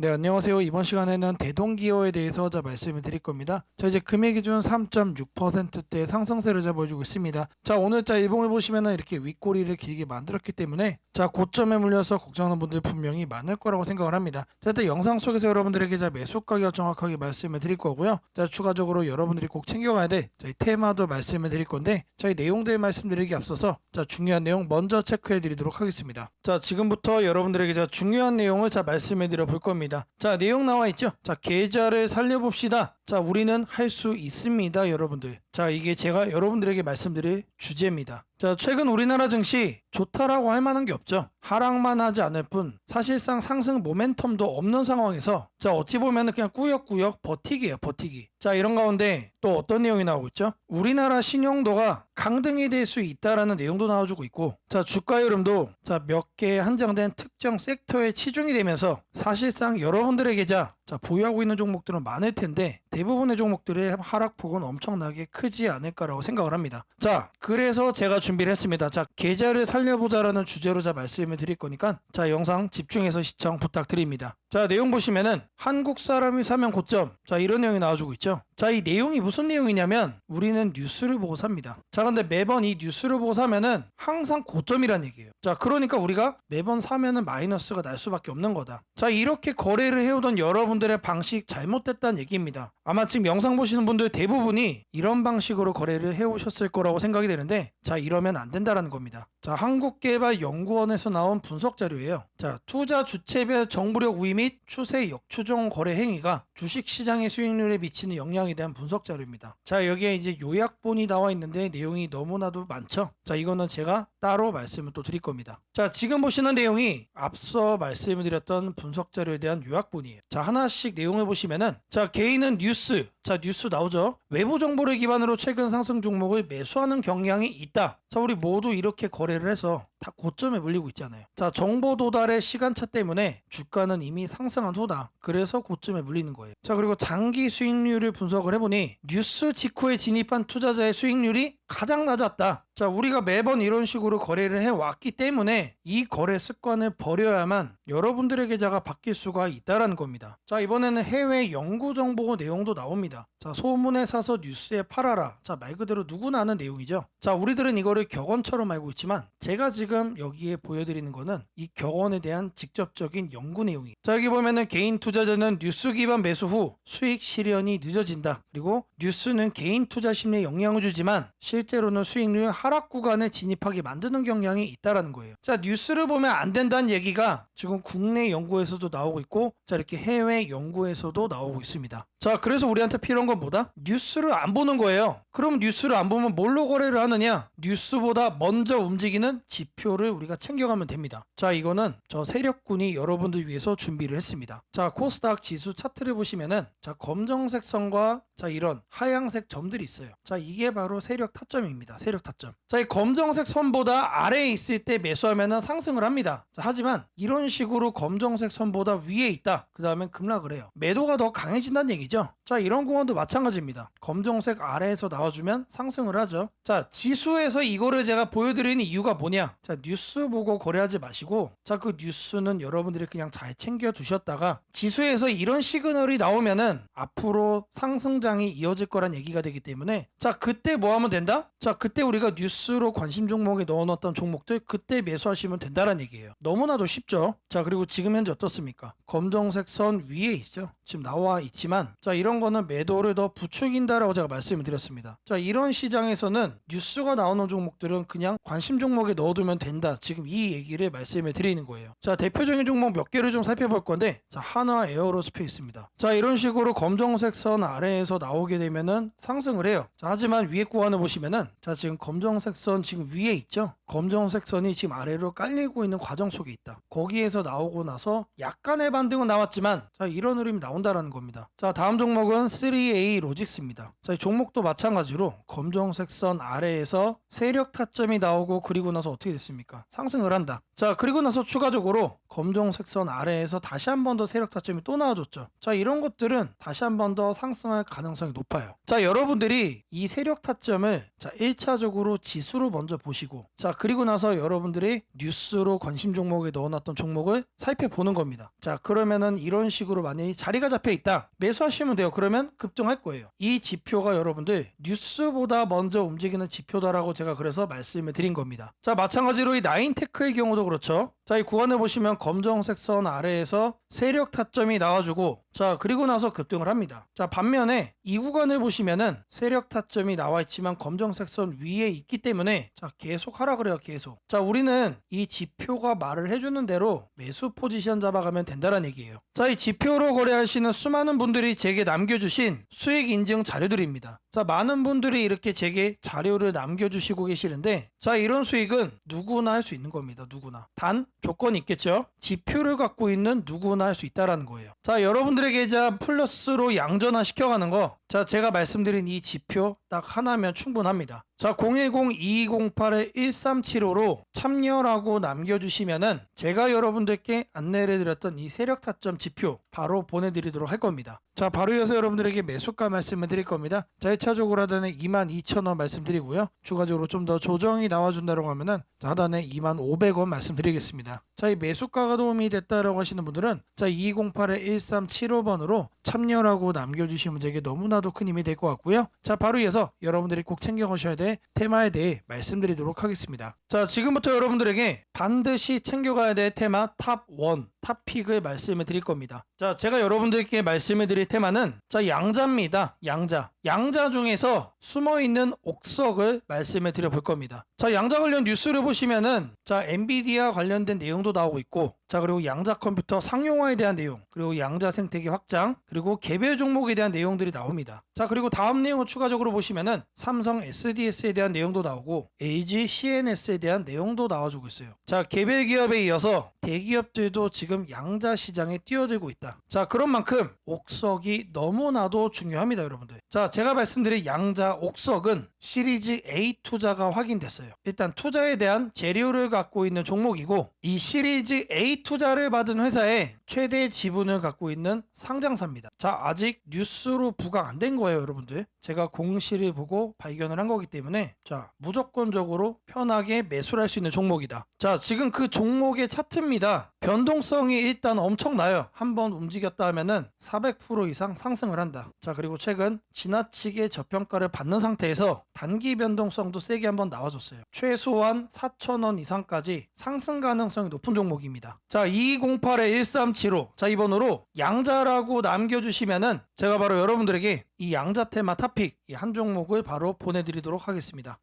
네, 안녕하세요. 이번 시간에는 대동기어에 대해서 자 말씀을 드릴 겁니다. 자, 이제 금액 기준 3.6%대 상승세를 자 보여주고 있습니다. 자, 오늘 자 일봉을 보시면은 이렇게 윗꼬리를 길게 만들었기 때문에 자, 고점에 물려서 걱정하는 분들 분명히 많을 거라고 생각을 합니다. 자, 일단 영상 속에서 여러분들에게 자 매수 가격 정확하게 말씀을 드릴 거고요. 자, 추가적으로 여러분들이 꼭 챙겨가야 돼. 자, 이 테마도 말씀을 드릴 건데 자, 이 내용들 말씀드리기 앞서서 자, 중요한 내용 먼저 체크해 드리도록 하겠습니다. 자, 지금부터 여러분들에게 자 중요한 내용을 자 말씀해 드려 볼 겁니다. 자, 내용 나와 있죠? 자, 계좌를 살려봅시다. 자, 우리는 할 수 있습니다, 여러분들. 자, 이게 제가 여러분들에게 말씀드릴 주제입니다. 자, 최근 우리나라 증시 좋다라고 할 만한 게 없죠. 하락만 하지 않을 뿐 사실상 상승 모멘텀도 없는 상황에서 자, 어찌 보면은 그냥 꾸역꾸역 버티기예요, 버티기. 자, 이런 가운데 또 어떤 내용이 나오고 있죠? 우리나라 신용도가 강등이 될 수 있다라는 내용도 나와주고 있고 자, 주가 흐름도 자, 몇개 한정된 특정 섹터에 치중이 되면서 사실상 여러분들의 계좌 자, 보유하고 있는 종목들은 많을 텐데 대부분의 종목들의 하락폭은 엄청나게 크지 않을까라고 생각을 합니다. 자, 그래서 제가 준비를 했습니다. 자, 계좌를 살려보자라는 주제로 자 말씀을 드릴 거니까 자, 영상 집중해서 시청 부탁드립니다. 자, 내용 보시면은 한국 사람이 사면 고점. 자, 이런 내용이 나와주고 있죠. 자, 이 내용이 무슨 내용이냐면 우리는 뉴스를 보고 삽니다. 자, 근데 매번 이 뉴스를 보고 사면은 항상 고점이란 얘기예요. 자, 그러니까 우리가 매번 사면은 마이너스가 날 수밖에 없는 거다. 자, 이렇게 거래를 해오던 여러분들의 방식 잘못됐다는 얘기입니다. 아마 지금 영상 보시는 분들 대부분이 이런 방식으로 거래를 해오셨을 거라고 생각이 되는데 자, 이러면 안 된다라는 겁니다. 자, 한국개발연구원에서 나온 분석 자료예요. 자, 투자 주체별 정보력 우위 및 추세 역추종 거래 행위가 주식 시장의 수익률에 미치는 영향에 대한 분석 자료입니다. 자, 여기에 이제 요약본이 나와 있는데 내용이 너무나도 많죠? 자, 이거는 제가 따로 말씀을 또 드릴 겁니다. 자, 지금 보시는 내용이 앞서 말씀을 드렸던 분석 자료에 대한 요약본이에요. 자, 하나씩 내용을 보시면은 자, 개인은 뉴스. 자, 뉴스 나오죠? 외부 정보를 기반으로 최근 상승 종목을 매수하는 경향이 있다. 자, 우리 모두 이렇게 거래를 해서 다 고점에 물리고 있잖아요. 자, 정보 도달의 시간차 때문에 주가는 이미 상승한 후다. 그래서 고점에 물리는 거예요. 자, 그리고 장기 수익률을 분석을 해보니 뉴스 직후에 진입한 투자자의 수익률이 가장 낮았다. 자, 우리가 매번 이런 식으로 거래를 해왔기 때문에 이 거래 습관을 버려야만 여러분들의 계좌가 바뀔 수가 있다라는 겁니다. 자, 이번에는 해외 연구 정보 내용도 나옵니다. 자, 소문에 사서 뉴스에 팔아라. 자, 말 그대로 누구나 아는 내용이죠. 자, 우리들은 이거를 격언처럼 알고 있지만 제가 지금 여기에 보여드리는 거는 이 격언에 대한 직접적인 연구 내용이. 자, 여기 보면은 개인 투자자는 뉴스 기반 매수 후 수익 실현이 늦어진다. 그리고 뉴스는 개인 투자 심리에 영향을 주지만 실제로는 수익률 하락 구간에 진입하게 만드는 경향이 있다라는 거예요. 자, 뉴스를 보면 안 된다는 얘기가 지금 국내 연구에서도 나오고 있고 자, 이렇게 해외 연구에서도 나오고 있습니다. 자, 그래서 우리한테 필요한 건 뭐다? 뉴스를 안 보는 거예요. 그럼 뉴스를 안 보면 뭘로 거래를 하느냐? 뉴스보다 먼저 움직이는 지표를 우리가 챙겨가면 됩니다. 자, 이거는 저 세력군이 여러분들 위해서 준비를 했습니다. 자, 코스닥 지수 차트를 보시면은 자, 검정색 선과 자, 이런 하양색 점들이 있어요. 자, 이게 바로 세력 타점입니다. 세력 타점. 자, 이 검정색 선보다 아래에 있을 때 매수하면은 상승을 합니다. 자, 하지만 이런 식으로 검정색 선보다 위에 있다. 그 다음엔 급락을 해요. 매도가 더 강해진다는 얘기죠. 자, 이런 공원도 마찬가지입니다. 검정색 아래에서 나와주면 상승을 하죠. 자, 지수에서 이거를 제가 보여드리는 이유가 뭐냐? 자, 뉴스 보고 거래하지 마시고, 자, 그 뉴스는 여러분들이 그냥 잘 챙겨 두셨다가, 지수에서 이런 시그널이 나오면은 앞으로 상승장이 이어질 거란 얘기가 되기 때문에, 자, 그때 뭐 하면 된다? 자, 그때 우리가 뉴스로 관심 종목에 넣어놨던 종목들, 그때 매수하시면 된다는 얘기예요. 너무나도 쉽죠? 자, 그리고 지금 현재 어떻습니까? 검정색 선 위에 있죠? 지금 나와 있지만, 자, 이런 거는 매도를 더 부추긴다라고 제가 말씀을 드렸습니다. 자, 이런 시장에서는 뉴스가 나오는 종목들은 그냥 관심 종목에 넣어두면 된다. 지금 이 얘기를 말씀을 드리는 거예요. 자, 대표적인 종목 몇 개를 좀 살펴볼 건데, 자, 한화 에어로스페이스입니다. 자, 이런 식으로 검정색 선 아래에서 나오게 되면은 상승을 해요. 자, 하지만 위에 구간을 보시면은, 자, 지금 검정색 선 지금 위에 있죠? 검정색 선이 지금 아래로 깔리고 있는 과정 속에 있다. 거기에서 나오고 나서 약간의 반등은 나왔지만, 자, 이런 흐름이 나온다라는 겁니다. 자, 다음 종목은 3A 로직스입니다. 자, 이 종목도 마찬가지로 검정색 선 아래에서 세력 타점이 나오고 그리고 나서 어떻게 됐습니까? 상승을 한다. 자, 그리고 나서 추가적으로 검정색 선 아래에서 다시 한 번 더 세력 타점이 또 나와줬죠. 자, 이런 것들은 다시 한 번 더 상승할 가능성이 높아요. 자, 여러분들이 이 세력 타점을 자, 1차적으로 지수로 먼저 보시고 자, 그리고 나서 여러분들이 뉴스로 관심 종목에 넣어놨던 종목을 살펴 보는 겁니다. 자, 그러면은 이런 식으로 만약에 자리가 잡혀 있다. 매수하시면 돼요. 그러면 급등할 거예요. 이 지표가 여러분들 뉴스보다 먼저 움직이는 지표다라고 제가 그래서 말씀을 드린 겁니다. 자, 마찬가지로 이 나인테크의 경우도 그렇죠. 자, 이 구간을 보시면 검정색 선 아래에서 세력 타점이 나와주고 자, 그리고 나서 급등을 합니다. 자, 반면에 이 구간을 보시면은 세력 타점이 나와 있지만 검정색 선 위에 있기 때문에 자, 계속 하라 그래요, 계속. 자, 우리는 이 지표가 말을 해주는 대로 매수 포지션 잡아가면 된다는 얘기예요. 자, 이 지표로 거래하시는 수많은 분들이 제게 남겨주신 수익 인증 자료들입니다. 자, 많은 분들이 이렇게 제게 자료를 남겨주시고 계시는데, 자, 이런 수익은 누구나 할 수 있는 겁니다. 누구나. 단, 조건이 있겠죠? 지표를 갖고 있는 누구나 할 수 있다라는 거예요. 자, 여러분들의 계좌 플러스로 양전화 시켜가는 거, 자, 제가 말씀드린 이 지표 딱 하나면 충분합니다. 자, 010-2208-1375로 참여라고 남겨주시면은 제가 여러분들께 안내를 드렸던 이 세력 타점 지표 바로 보내드리도록 할 겁니다. 자, 바로 이어서 여러분들에게 매수가 말씀을 드릴 겁니다. 자, 1차적으로 하단에 22,000원 말씀드리고요. 추가적으로 좀 더 조정이 나와준다고 하면은 자, 하단에 25,500원 말씀드리겠습니다. 자, 이 매수가가 도움이 됐다라고 하시는 분들은 자, 2208-1375번으로 참여라고 남겨주시면 제게 너무나 도 큰 힘이 될 것 같고요. 자, 바로 이어서 여러분들이 꼭 챙겨가셔야 될 테마에 대해 말씀드리도록 하겠습니다. 자, 지금부터 여러분들에게 반드시 챙겨가야 될 테마 탑 1, 탑픽을 말씀을 드릴 겁니다. 자, 제가 여러분들께 말씀을 드릴 테마는 자, 양자입니다. 양자. 양자 중에서 숨어 있는 옥석을 말씀을 드려 볼 겁니다. 자, 양자 관련 뉴스를 보시면은 자, 엔비디아 관련된 내용도 나오고 있고 자, 그리고 양자 컴퓨터 상용화에 대한 내용, 그리고 양자 생태계 확장, 그리고 개별 종목에 대한 내용들이 나옵니다. 자, 그리고 다음 내용을 추가적으로 보시면은 삼성 SDS에 대한 내용도 나오고 LG CNS에 대한 내용도 나와주고 있어요. 자, 개별 기업에 이어서 대기업들도 지금 양자 시장에 뛰어들고 있다. 자, 그런 만큼 옥석이 너무나도 중요합니다, 여러분들. 자, 제가 말씀드린 양자 옥석은 시리즈 A 투자가 확인됐어요. 일단 투자에 대한 재료를 갖고 있는 종목이고 이 시리즈 A 투자를 받은 회사에 최대 지분을 갖고 있는 상장사입니다. 자, 아직 뉴스로 부각 안 된 거예요, 여러분들. 제가 공시를 보고 발견을 한 거기 때문에 자, 무조건적으로 편하게 매수를 할 수 있는 종목이다. 자, 지금 그 종목의 차트입니다. 변동성이 일단 엄청나요. 한번 움직였다 하면은 400% 이상 상승을 한다. 자, 그리고 최근 지나치게 저평가를 받는 상태에서 단기 변동성도 세게 한번 나와줬어요. 최소한 4,000원 이상까지 상승 가능성이 높은 종목입니다. 자, 2208-1375. 자, 이번으로 양자라고 남겨주시면은 제가 바로 여러분들에게 이 양자 테마 타픽 이 한 종목을 바로 보내드리도록 하겠습니다.